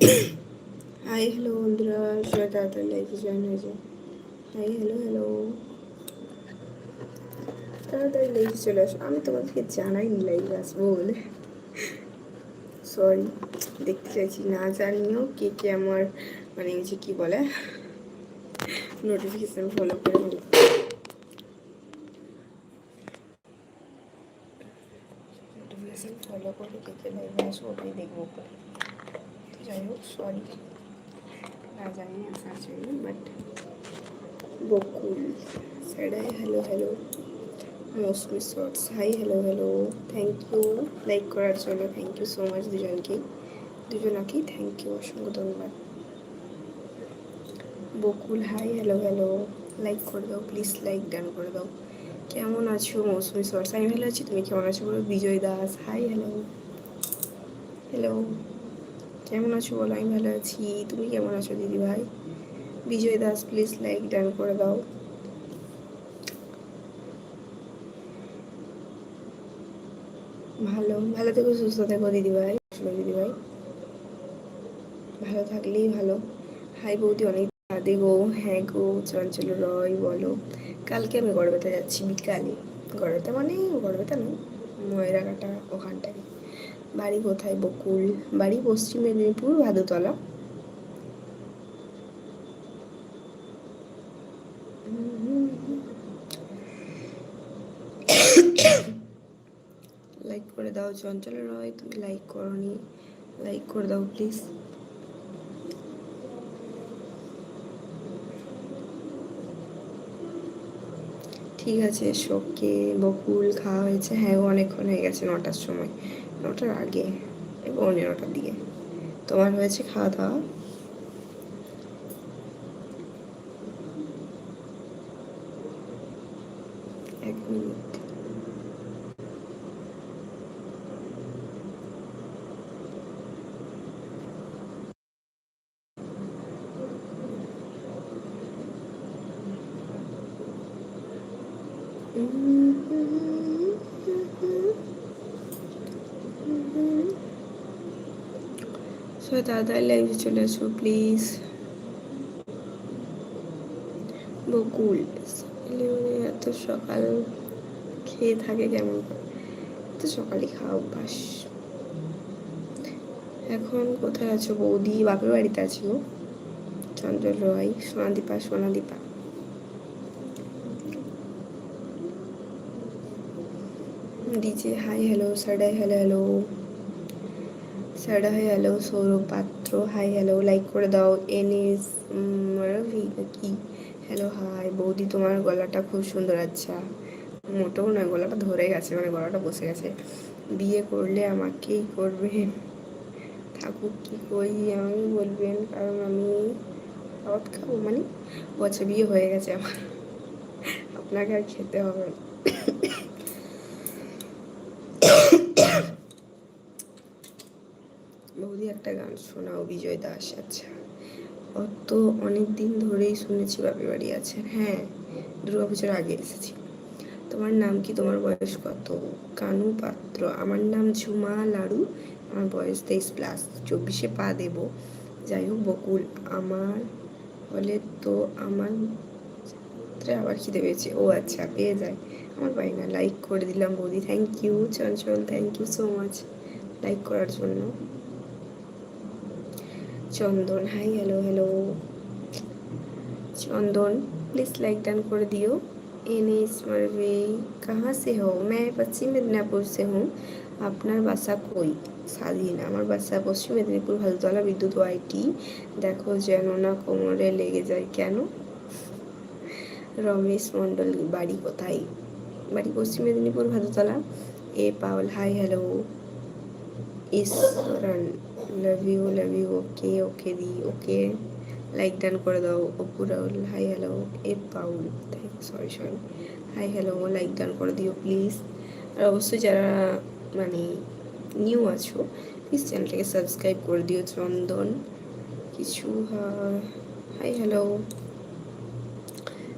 Hi hello বন্ধুরা সবাই তাড়াতাড়ি লাইভে জয়েন হয়ে যায় হাই হ্যালো হ্যালো তাড়াতাড়ি লাইভে চলে আসো। আমি তোমাদেরকে জানাইনি লাইভে আসব বলে। সরি দেখতে চাইছি না জানিও কে কে আমার মানে যে কি বলে নোটিফিকেশন ফলো করে নোটিফিকেশন ফলো করে কে কে লাইভে আসো, ওটাই দেখব। যাই হোক সরি না জানি আসার জন্য but Bakul. স্যাডাই hello hello Mousumi shorts hi hello hello thank you like করার জন্য থ্যাংক ইউ সো মাচ দুজনকে। দুজনাকেই থ্যাংক ইউ অসংখ্য ধন্যবাদ। Bakul hi hello hello like করে দাও প্লিজ লাইক ডান করে দাও। কেমন আছো মৌসুমি শর্টস আমি ভালো আছি, তুমি কেমন আছো? বলো, Bijoy Das. Hi hello hello কেমন আছো বলো? আমি ভালো আছি। তুমি কেমন আছো দিদি ভাই? Bijoy Das please like done করে দাও। ভালো ভালো থেকো, সুস্থ থেকো দিদি ভাই। দিদি ভাই। ভালো থাকলেই ভালো। হাই বৌদি, অনেক রাধে গো। হ্যাঁ গো চঞ্চল রয়, বলো। কালকে আমি গড়বেতা যাচ্ছি বিকালে গড়বেতা মানে গড়বেতা নয় ময়রাঘাটা ওখানটায়। বাড়ি কোথায়? বকুল বাড়ি পশ্চিম মেদিনীপুর, ভাদুতলা। লাইক করে দাও চঞ্চল রয়, তুমি লাইক করনি। লাইক করে দাও প্লিজ ঠিক আছে, শোকে বকুল খাওয়া হয়েছে। হ্যাঁ অনেকক্ষণ হয়ে গেছে নটার সময়। নটার আগে পৌনে নটার দিকে তোমার হয়েছে খাওয়া দাওয়া এক মিনিট সবাই তাড়াতাড়ি লাইভে চলে আসো প্লিজ বকুল এত সকাল খেয়ে থাকে কেমন এত সকালে খাওয়া অভ্যাস। এখন কোথায় আছো বৌদি? বাপের বাড়িতে আছি গো। Chandra Roy, Sonadipa Sonadipa. DJ hi hello সাডাই hello hello সাডা hi hello Sourav Patra hi hello like করে দাও. এনএস কি হ্যালো হাই বৌদি, তোমার গলাটা খুব সুন্দর আচ্ছা। মোটেও নয়, গলাটা ধরে গেছে মানে গলাটা বসে গেছে। বিয়ে করলে আমাকেই করবে থাকুক কি কই আমি বলবেন, কারণ আমি খাব মানে বছর বিয়ে হয়ে গেছে আমার। আপনাকে আর খেতে হবে বৌদি একটা গান শোনাও বিজয় দাস আচ্ছা। অত অনেক দিন ধরেই শুনেছি বাপের বাড়ি আছেন হ্যাঁ দুর্গা পুজোর আগে এসেছি। তোমার নাম কি? তোমার বয়স কত? কানু পাত্র। আমার নাম ঝুমা লাড়ু। আমার বয়স তেইশ প্লাস চব্বিশে পা দেব। যাই হোক, বকুল, আমার বলে তো আমার আবার খিদে পেয়েছে। ও আচ্ছা পেয়ে যায়। আমার পাই না লাইক করে দিলাম বৌদি। Thank you Chanchal thank you so much like করার জন্য। Chandan hi hello hello Chandan please like done कर दियो एन एस मरवे कहाँ से हो मैं पश्चिम मेदिनीपुर से हूँ আপনার বাসা কই স্বাধীন আমার বাসা পশ্চিম মেদিনীপুর ভালতলা বিদ্যুৎ ওয়াইটি দেখো যেন না কোমরে লেগে যায় কেন রমেশ মণ্ডল বাড়ি কোথায় বাড়ি পশ্চিম মেদিনীপুর ভাদুতলা এ Powell hi hello Ishwaran love you love you okay okay the okay like done করে দাও Apu Rahul hi hello A Paul sorry sorry hi hello like done করে দিও প্লিজ আর অবশ্যই যারা মানে নিউ আছো প্লিজ চ্যানেলটাকে সাবস্ক্রাইব করে দিও চন্দন কিছু হাই হ্যালো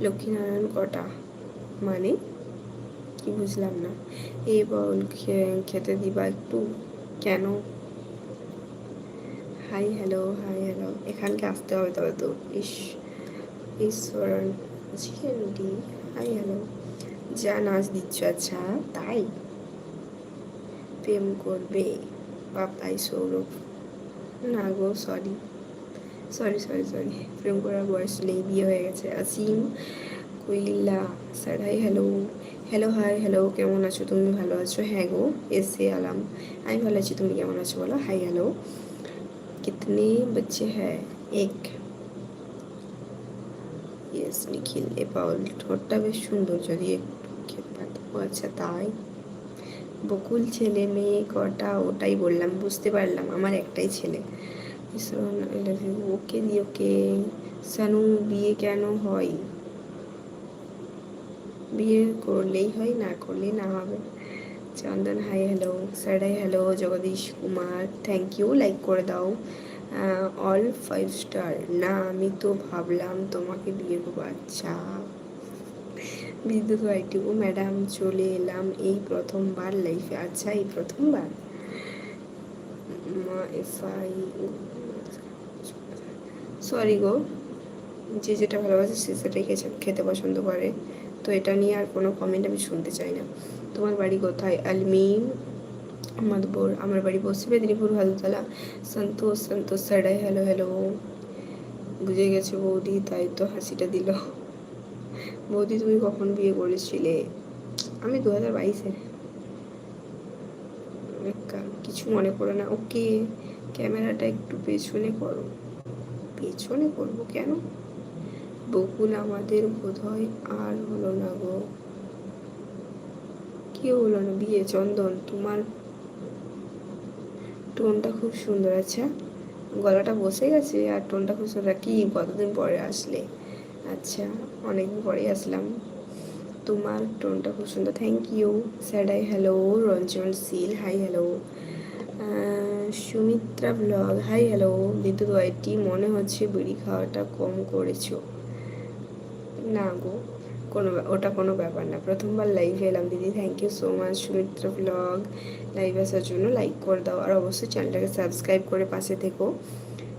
লক্ষ্মীনারায়ণ কটা মানে কি বুঝলাম না এই বল খেতে দিবা একটু কেন? হাই হ্যালো হাই হ্যালো এখানকে আসতে হবে তবে তো। ইস ঈশ্বরণ জিএনডি হাই হ্যালো যা নাচ দিচ্ছ আচ্ছা। তাই? প্রেম করবে। বাপাই সৌরভ। না গো সরি সরি সরি সরি প্রেম করার বয়স নেই বিয়ে হয়ে গেছে। আসিম কৈলা sir hi hello hello hi hello কেমন আছো তুমি ভালো আছো হ্যাঁ গো এসে আলাম আমি ভালো আছি তুমি কেমন আছো বলো হাই হ্যালো कितने बच्चे हैं एक ইয়েস নিখিল এ পাউল ঠোঁটটা বেশ সুন্দর যদি একটু খেতে পারতাম ও আচ্ছা তাই বকুল ছেলে মেয়ে কটা ওটাই বললাম বুঝতে পারলাম আমার একটাই ছেলে ওকে দি ওকে সানু বিয়ে কেন হয় বিয়ে করলেই হয়, না করলেই না হবে। Chandan hi hello স্যারাই hello Jagdish Kumar thank you like করে দাও। অল ফাইভ স্টার না, আমি তো ভাবলাম তোমাকে বিয়ে করব। আচ্ছা। বিদ্যুৎ আইটিউ ম্যাডাম চলে এলাম এই প্রথমবার লাইফে আচ্ছা এই প্রথমবার? সরি গো। যে যেটা ভালোবাসে সে সেটাই খেতে পছন্দ করে। তো এটা নিয়ে আর কোনো কমেন্ট আমি শুনতে চাই না। তোমার বাড়ি কোথায়? আলমিন, মাদবর, আমার বাড়ি পশ্চিম মেদিনীপুর ভাদুতলা সন্তোষ সন্তোষ সাডাই হ্যালো হ্যালো বুঝে গেছে বৌদি, তাই তো হাসিটা দিল। বৌদি, তুমি কখন বিয়ে করেছিলে? আমি দু হাজার বাইশে কিছু মনে করো না। ওকে, ক্যামেরাটা একটু পেছনে করো। পেছনে করব কেন? বকুল আমাদের বোধ হয় আর হলো না গো। কি হলো না? বিয়ে, চন্দন, তোমার টোনটা খুব সুন্দর। আছে গলাটা বসে গেছে আর টোনটা খুব সুন্দর। কি, কতদিন পরে আসলে? আচ্ছা অনেকদিন পরে আসলাম। তোমার টোনটা খুব সুন্দর। থ্যাংক ইউ স্যাডাই hello Ranjan seal hi hello Sumitra blog hi hello Bidyut ওয়াইটি মনে হচ্ছে বিড়ি খাওয়াটা কম করেছ। না গো, কোনো ওটা কোনো ব্যাপার না। প্রথমবার লাইভে এলাম দিদি thank you so much Sumitra blog live আসার জন্য লাইক করে দাও। আর অবশ্যই চ্যানেলটাকে সাবস্ক্রাইব করে পাশে থেকো।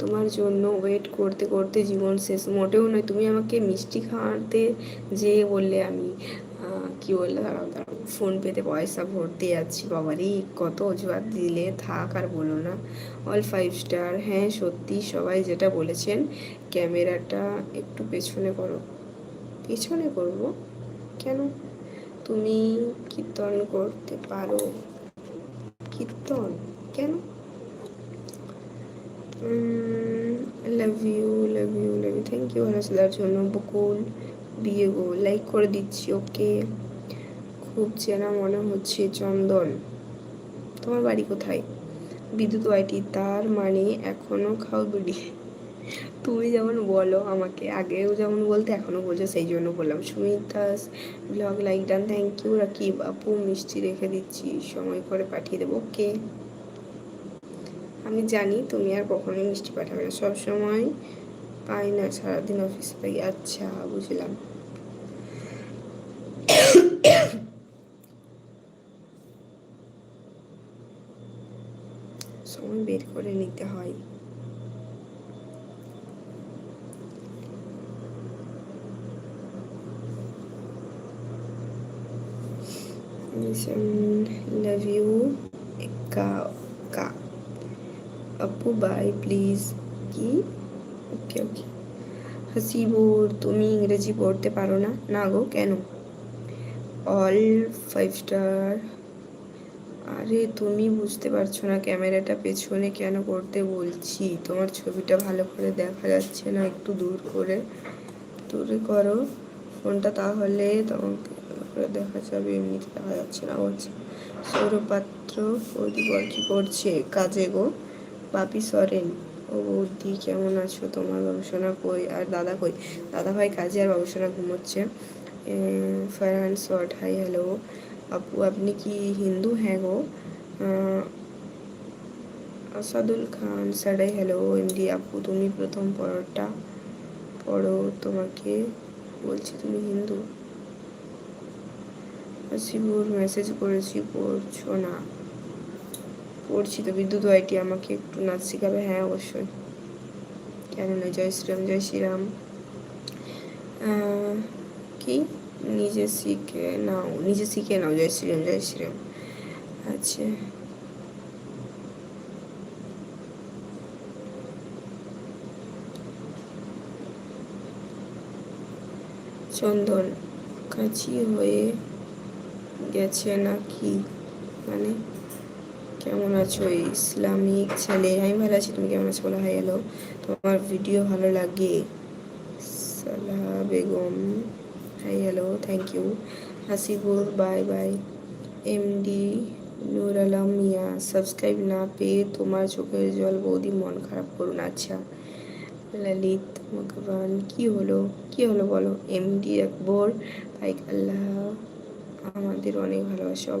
তোমার জন্য ওয়েট করতে করতে জীবন শেষ। মোটেও নয়, তুমি আমাকে মিষ্টি খাওয়াতে যে বললে আমি কি বললে দাঁড়াও দাঁড়াও ফোন পেতে পয়সা ভরতে যাচ্ছি। বাবারই কত অজুহাত দিলে, থাক আর বলো না। অল ফাইভ স্টার হ্যাঁ সত্যি সবাই যেটা বলেছেন, ক্যামেরাটা একটু পেছনে করো। পিছনে করব। কেন? তুমি কীর্তন করতে পারো। কীর্তন? কেন? Love you love you love you thank you হাসিদার জন্য বকুল বিয়ে গো। লাইক করে দিচ্ছি, ওকে। খুব চেনা মনে হচ্ছে চন্দন। তোমার বাড়ি কোথায়? বিদ্যুৎ ওয়াইটি, তার মানে এখনও খাও বিড়ি। তুমি যেমন বলো আমাকে, আগেও যেমন বলতে, এখনও বলছো, সেই জন্য বললাম। Sumita's blog like done thank you Rakib আপু মিষ্টি রেখে দিচ্ছি, সময় করে পাঠিয়ে দেবো, ওকে। আমি জানি তুমি আর কখনোই মিষ্টি পাঠাবে না সবসময় পাই না, সারাদিন অফিসে থাকি আচ্ছা বুঝলাম। সময় বের করে নিতে হয়। Love you কা কা আপু বাই প্লিজ কি ওকে ওকে হাসিবুর তুমি ইংরেজি পড়তে পারো না না গো কেন অল ফাইভ স্টার আরে তুমি বুঝতে পারছ না ক্যামেরাটা পেছনে কেন করতে বলছি তোমার ছবিটা ভালো করে দেখা যাচ্ছে না একটু দূর করে দূরে করো ফোনটা তাহলে তোমাকে দেখা যাবে এমনিতে দেখা যাচ্ছে না, হচ্ছে। সৌরপাত্র বৌদিবর কি করছে? কাজে গো। বাপি সরেন। ও বৌদি কেমন আছো? তোমার গবেষণা কই? আর দাদা কই? দাদা ভাই কাজে আর গবেষণা ঘুমোচ্ছে। ফারহান শর্ট হাই হ্যালো আপু, আপনি কি হিন্দু? হ্যাঁ গো। আসাদুল খান সাডাই হ্যালো এমডি, আপু, তুমি প্রথম পড়োটা পড়ো, তোমাকে বলছি তুমি হিন্দু। শিবুর মেসেজ করেছি, পড়ছো না। পড়ছি তো, বিদ্যুৎ ওয়াইটি আমাকে একটু নাচ শেখাবে? হ্যাঁ অবশ্যই। কেন না জয় শ্রীরাম জয় শ্রীরাম। কি? নিজে শিখে নাও, নিজে শিখে নাও, জয় শ্রীরাম জয় শ্রীরাম। আচ্ছা। চন্দন কাছি হয়ে গেছে নাকি? মানে কেমন আছো? ইসলামিক ছেলে। আমি ভালো আছি, তুমি কেমন আছো? বলো, হাই, হ্যালো। তোমার ভিডিও ভালো লাগে? Salah Begum. Hi, hello thank you Hasibur bye bye MD Nur Alam, Mia subscribe না পেয়ে তোমার চোখের জল বৌদি মন খারাপ করুন। আচ্ছা ললিত মকবান কি হলো? কি হলো বলো? এমডি আকবর ভাই আল্লাহ। আমাদের অনেক ভালোবাসা